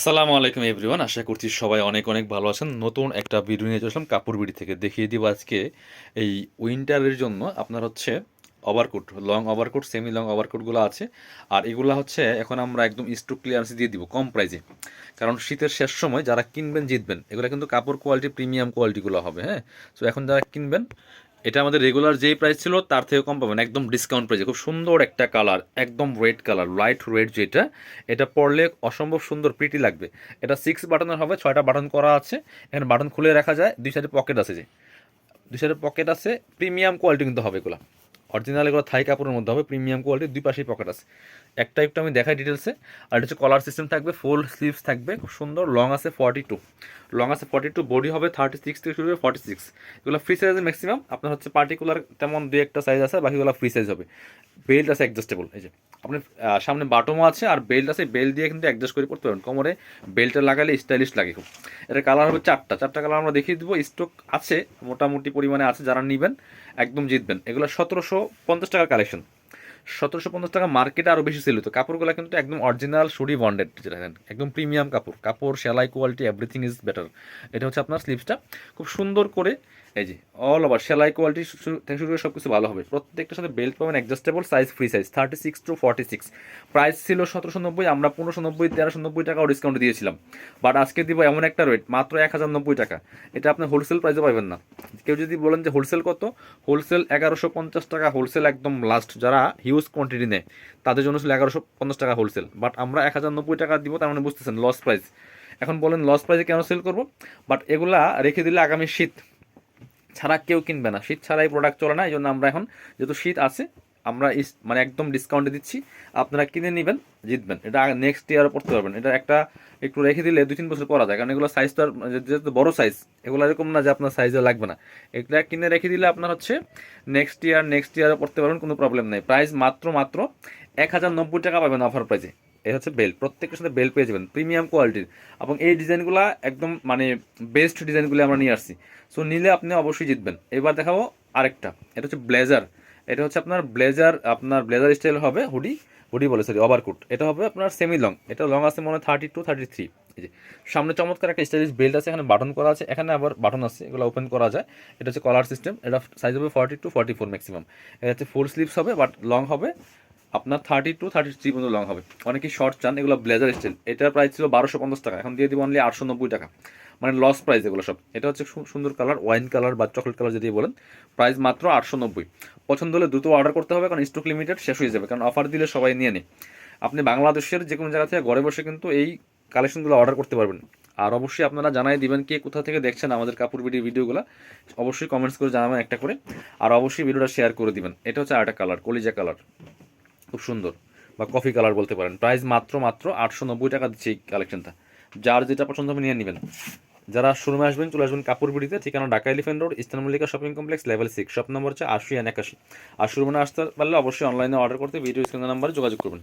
আসসালামু আলাইকুম এভরিওয়ান, আশা করছি সবাই অনেক অনেক ভালো আছেন। নতুন একটা ভিডিও নিয়ে চললাম কাপড় বিড়ি থেকে। দেখিয়ে দিব আজকে এই উইন্টারের জন্য আপনার হচ্ছে overcoat long overcoat semi long ওভারকোটগুলো আছে। আর এগুলো হচ্ছে এখন আমরা একদম স্টক ক্লিয়ারেন্সে দিয়ে দিব কম প্রাইসে কারণ শীতের শেষ সময় যারা কিনবেন জিতবেন। এগুলো কিন্তু কাপড় কোয়ালিটি প্রিমিয়াম কোয়ালিটিগুলো হবে হ্যাঁ? সো এখন যারা কিনবেন এটা আমাদের রেগুলার যেই প্রাইস ছিল, তার থেকে কম পাবেন। একদম ডিসকাউন্ট প্রাইসে খুব সুন্দর একটা কালার একদম রেড কালার লাইট রেড যেটা, এটা পরলে অসম্ভব সুন্দর প্রিটি লাগবে। এটা সিক্স বাটনের হবে, ছয়টা বাটন করা আছে। এখানে বাটন খুলে রাখা যায়, দুই সাইডে পকেট আছে যে। দুই সাইডে পকেট আছে প্রিমিয়াম কোয়ালিটি কিন্তু হবে এগুলো। অরিজিনাল এগুলো থাই কাপড়ের মধ্যে হবে প্রিমিয়াম কোয়ালিটি দুই পাশেই পকেট আছে। একটা একটু আমি দেখাই ডিটেলসে আর এটা হচ্ছে কলার সিস্টেম থাকবে ফুল স্লিভস থাকবে, খুব সুন্দর লং আছে ফর্টি টু লং আছে ফর্টি টু বডি হবে থার্টি সিক্স থেকে শুরু হবে ফর্টি সিক্স এগুলো ফ্রি সাইজের ম্যাক্সিমাম আপনার হচ্ছে পার্টিকুলার তেমন দুই একটা সাইজ আছে, বাকিগুলো ফ্রি সাইজ হবে। বেল্ট আছে অ্যাডজাস্টেবল এই যে। আপনি আহ, সামনে বাটমও আছে আর বেল্ট আছে বেল্ট দিয়ে কিন্তু অ্যাডজাস্ট করে পড়তে পারেন কোমরে বেল্টটা লাগালে স্টাইলিশ লাগে খুব। এটা কালার হবে চারটা। চারটা কালার আমরা দেখিয়ে দেবো। স্টক আছে মোটামুটি পরিমাণে আছে যারা নেবেন একদম জিতবেন। এগুলো সতেরোশো পঞ্চাশ টাকার কালেকশন সতেরোশো পঞ্চাশ টাকা মার্কেটে আরও বেশি সেল হতো কাপড়গুলো কিন্তু একদম অরিজিনাল সুরি বন্ডেড যেটা একদম প্রিমিয়াম কাপড়। কাপড়, সেলাই কোয়ালিটি এভরিথিং ইজ বেটার এটা হচ্ছে আপনার স্লিভসটা খুব সুন্দর করে, এই যে অল ওভার সেলাই কোয়ালিটি থেকে শুরু করে সব কিছু ভালো হবে। প্রত্যেকটার সাথে বেল্ট পাবেন adjustable size free size thirty six to forty six price ছিল সতেরোশো নব্বই, আমরা পনেরোশো নব্বই, তেরোশো নব্বই টাকাও ডিসকাউন্ট দিয়েছিলাম। বাট আজকে দিব এমন একটা রেট মাত্র এক হাজার নব্বই টাকা। এটা আপনি হোলসেল প্রাইসে পাবেন না। কেউ যদি বলেন যে হোলসেল কত? হোলসেল এগারোশো পঞ্চাশ টাকা হোলসেল একদম লাস্ট যারা হিউজ কোয়ান্টিটি নেয়। তাদের জন্য ছিল এগারোশো পঞ্চাশ টাকা হোলসেল বাট আমরা এক হাজার নব্বই টাকা দিব, তার মানে বুঝতেছেন লস প্রাইস এখন বলেন লস প্রাইসে কেন সেল করব? বাট এগুলা রেখে দিলে আগামী শীত ছাড়া কেউ কিনবে না। শীত ছাড়া এই প্রোডাক্ট চলে না, এই জন্য আমরা এখন যেহেতু শীত আছে আমরা মানে একদম ডিসকাউন্টে দিচ্ছি। আপনারা কিনে নেবেন, জিতবেন। এটা নেক্সট ইয়ারও পড়তে পারবেন। এটা একটা একটু রেখে দিলে দুই তিন বছর পরা যায়। কারণ এগুলো সাইজ তো আর যেহেতু বড়ো সাইজ এগুলো এরকম না যে আপনার সাইজে লাগবে না। এগুলো কিনে রেখে দিলে আপনার হচ্ছে নেক্সট ইয়ার নেক্সট ইয়ারও পড়তে পারবেন, কোনো প্রবলেম নেই। প্রাইস মাত্র মাত্র এক হাজার নব্বই টাকা পাবেন অফার প্রাইসে এটা হচ্ছে বেল্ট প্রত্যেকের সাথে বেল্ট পেয়ে যাবেন। প্রিমিয়াম কোয়ালিটির এবং এই ডিজাইনগুলো একদম মানে বেস্ট ডিজাইনগুলো আমরা নিয়ে আসছি। সো নিলে আপনি অবশ্যই জিতবেন। এবার দেখাবো আরেকটা। এটা হচ্ছে ব্লেজার এটা হচ্ছে আপনার ব্লেজার আপনার ব্লেজার স্টাইল হবে হুডি হুডি বলে সরি ওভারকুট এটা হবে আপনার সেমি লং এটা লং আছে মনে হয় থার্টি টু থার্টি থ্রি এই যে, সামনে চমৎকার একটা স্টাইলিশ বেল্ট আছে, এখানে বাটন করা আছে, এখানে আবার বাটন আছে, এগুলো ওপেন করা যায়। এটা হচ্ছে কলার সিস্টেম এটা সাইজ হবে forty two forty four maximum এটা হচ্ছে ফুল স্লিভস হবে বাট লং হবে। আপনার থার্টি টু থার্টি থ্রি পর্যন্ত লং হবে। অনেকে শর্ট চান, এগুলো ব্লেজার স্টাইল এটার প্রাইস ছিল বারোশো পঞ্চাশ টাকা, এখন দিয়ে দিব অনলি আটশো নব্বই টাকা। মানে লস প্রাইস এগুলো সব। এটা হচ্ছে সুন্দর কালার ওয়াইন কালার বা চকলেট কালার যদি বলেন প্রাইস মাত্র আটশো নব্বই। পছন্দ হলে দ্রুত অর্ডার করতে হবে, কারণ স্টক লিমিটেড শেষ হয়ে যাবে, কারণ অফার দিলে সবাই নিয়ে নেয়। আপনি বাংলাদেশের যে কোনো জায়গা থেকে ঘরে বসে কিন্তু এই কালেকশনগুলো অর্ডার করতে পারবেন। আর অবশ্যই আপনারা জানাই দিবেন কে কোথা থেকে দেখছেন আমাদের কাপড় বিডি ভিডিওগুলো, অবশ্যই কমেন্টস করে জানাবেন একটা করে। আর অবশ্যই ভিডিওটা শেয়ার করে দিবেন। এটা হচ্ছে আরেকটা কালার কলিজা কালার খুব সুন্দর। বা কফি কালার বলতে পারেন। প্রাইস মাত্র মাত্র আটশো নব্বই টাকা দিচ্ছে এই কালেকশনটা যার যেটা পছন্দ হবে নিয়ে নেবেন। যারা শোরুমে আসবেন, চলে আসবেন কাপড় বিড়িতে, ঠিকানা Dhaka elephant road eastern Mallika shopping complex level six shop number হচ্ছে আশি এন একাশি। আর শোরুমে আসতে পারলে অবশ্যই অনলাইনে অর্ডার করতে ভিডিও স্ক্রিনের নাম্বারে যোগাযোগ করবেন।